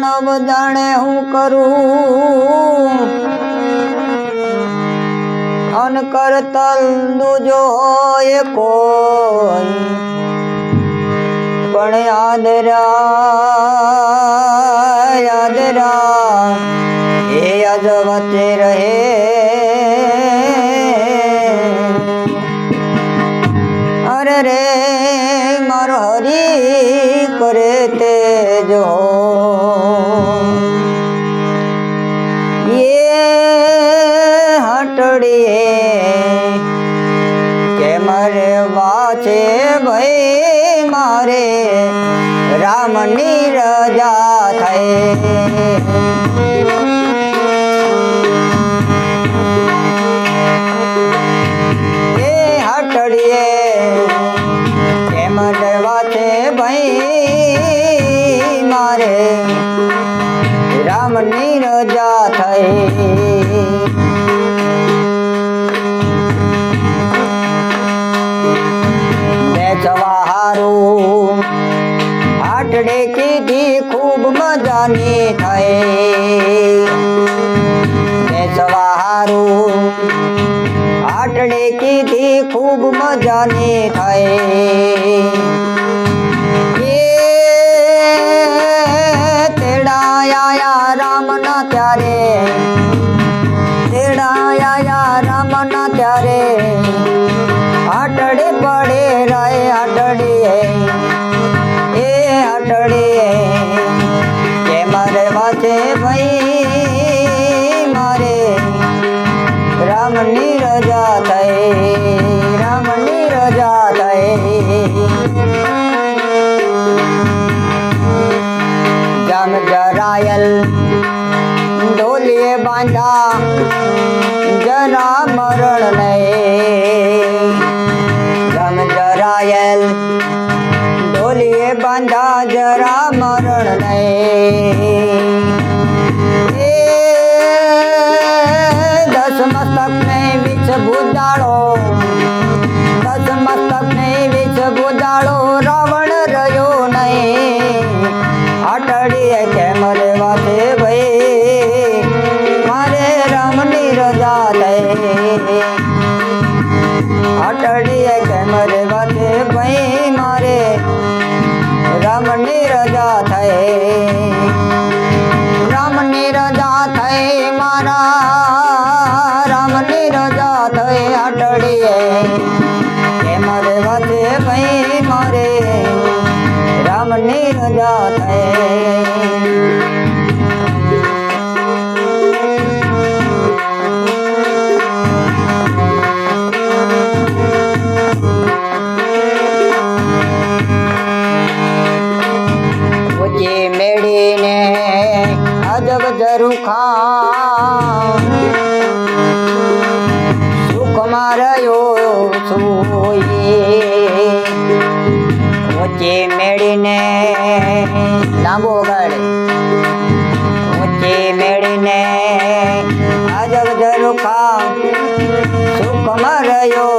માનવ જાણે હું કરું? અન કરતલ દુજો હોય કોઈ પણ યાદરા યાદરા એ અજવતે રહે ઘાટડીએ કે મરે વાચે ભાઈ મારે રામની રજા થઈ રામની રજા થઈ આટડે કીધી ખૂબ મજાની એ તેડાયા રામના ત્યારે રામની રજા થઈ રામની રજા થઈ મારા. રામની રજા થઈ અટડીએ કે મારે વાતે ભાઈ મારે? રામની રજા થઈ અજબ જરૂ ખા સુખમાં રહ્યો સોઈ ઊંચી મેળીને લાંબો ગળ ઊંચી મેળીને અજબ જરૂ ખા સુખમાં રહ્યો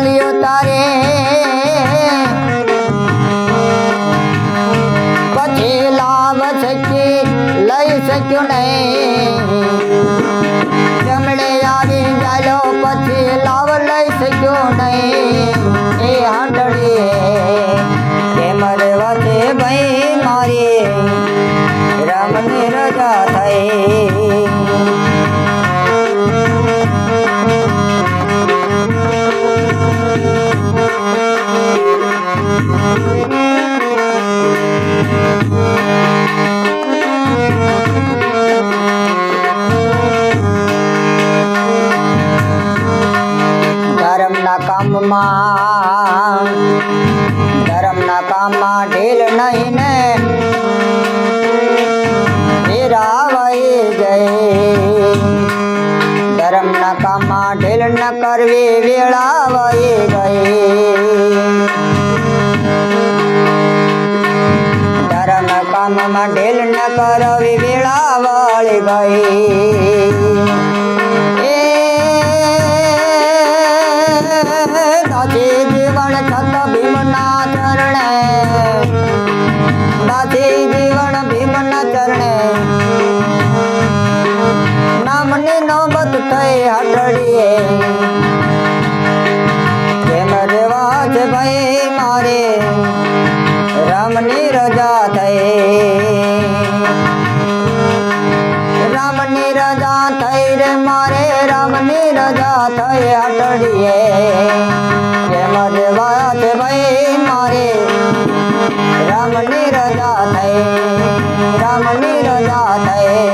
જાલિયો તારે. કામમાં ધર્મના કામમાં ઢીલ નહીં ને ગઈ. ધર્મના કામમાં ઢીલ ન કરવી વેળાવાઈ ગઈ. કામમાં ઢેલ ન કરવી વેળા વાળી ગઈ ની રજા થઈ અટડીએ. પ્રેમ વાત ભાઈ મારે. રામની રજા થઈ. રામની રજા થઈ.